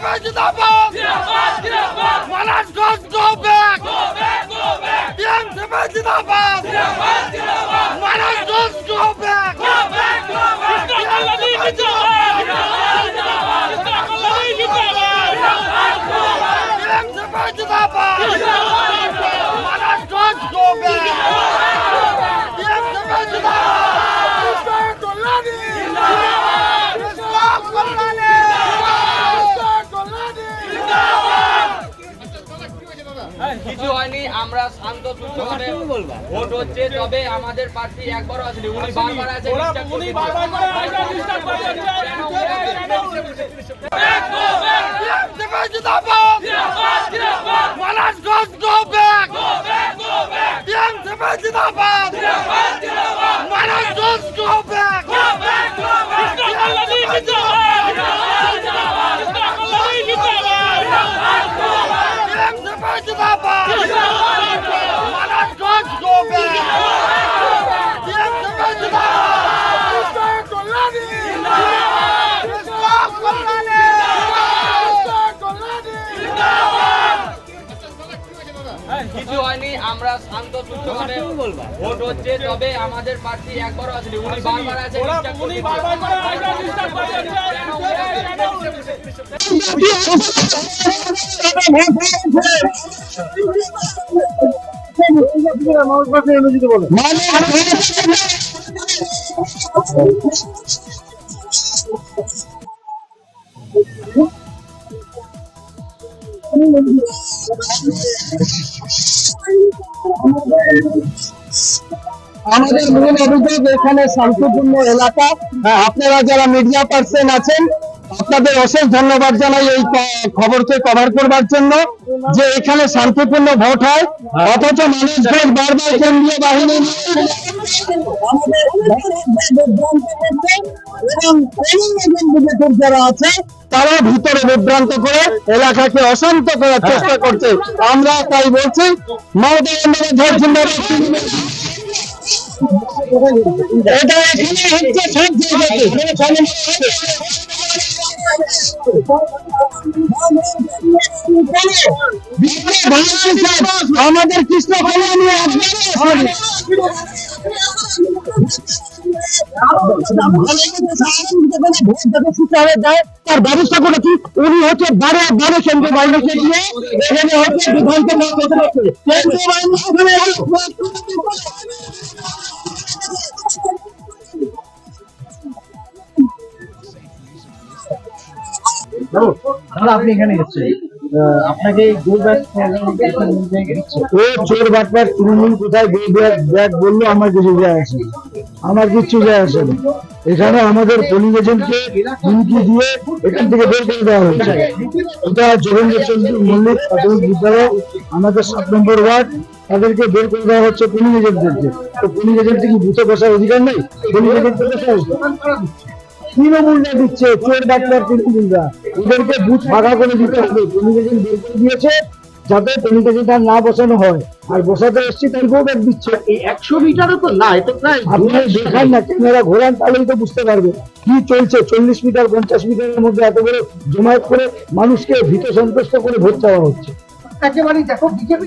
Timothy Zimbabwe! Manas goes go back! go DM Timothy Zimbabwe! Manas goes go back! DM হয়নি আমরা শান্ত সুস্থভাবে vote হচ্ছে তবে আমাদের প্রার্থী একবারও আসেনি উনি বারবার আছে উনি বারবার go back! Manas goes go back! শান্ত সুস্থভাবে ভোট হচ্ছে তবে আমাদের প্রার্থী একবারও আসেনি। উনি বারবার আছে উনি বারবার আমাদের মূল অভিযোগ এখানে শান্তিপূর্ণ এলাকা। হ্যাঁ, আপনারা যারা মিডিয়া পার্সন আছেন আপনাদের অশেষ ধন্যবাদ জানাই এই খবরকে কভার করবার জন্য যে এখানে শান্তিপূর্ণ ভোট হয়। অথচ মানুষ বারবার কেন্দ্রীয় বাহিনী এবং যারা আছে তারা ভিতরে বিভ্রান্ত করে এলাকাকে অশান্ত করার চেষ্টা করছে। আমরা তাই বলছি মমতা এটা এখানে হচ্ছে সব জায়গাতে। আমাদের কৃষ্ণ তার ব্যবস্থা করেছি। উনি হচ্ছে বারে বারে কেন্দ্রীয় বাহিনীকে দিয়ে এখানে হচ্ছে বিভ্রান্ত আপনি এখানে এসেছেন। আমার কিছু যায় আসে কিচ্ছু যায় আসে এখানে আমাদের পোলিং এজেন্টকে হুমকি দিয়ে এখান থেকে বের করে দেওয়া হয়েছে। এটা যোগেন্দ্র চন্দ্র মল্লিক প্রাথমিক বিদ্যালয়, আমাদের সাত নম্বর ওয়ার্ড, তাদেরকে বের করে দেওয়া হচ্ছে পোলিং এজেন্টদেরকে। তো পোলিং এজেন্টে কি বুথে বসার অধিকার নেই? পোলিং এজেন্টকে তৃণমূলরা দিচ্ছে চোর ডাক্তার তৃণমূলরা। ওদেরকে বুথ ফাঁকা করে দিতে হবে। বের করে দিয়েছে যাতে না বসানো হয়। আর বসাতে এসছি দিচ্ছে। এই একশো মিটারও তো না এটা প্রায় দেখান না ক্যামেরা ঘোরান তাহলেই তো বুঝতে পারবে। কি চলছে? চল্লিশ মিটার পঞ্চাশ মিটারের মধ্যে এত বড় জমায়েত করে মানুষকে ভীত সন্তুষ্ট করে ভোট চাওয়া হচ্ছে। একেবারেই দেখো বিজেপি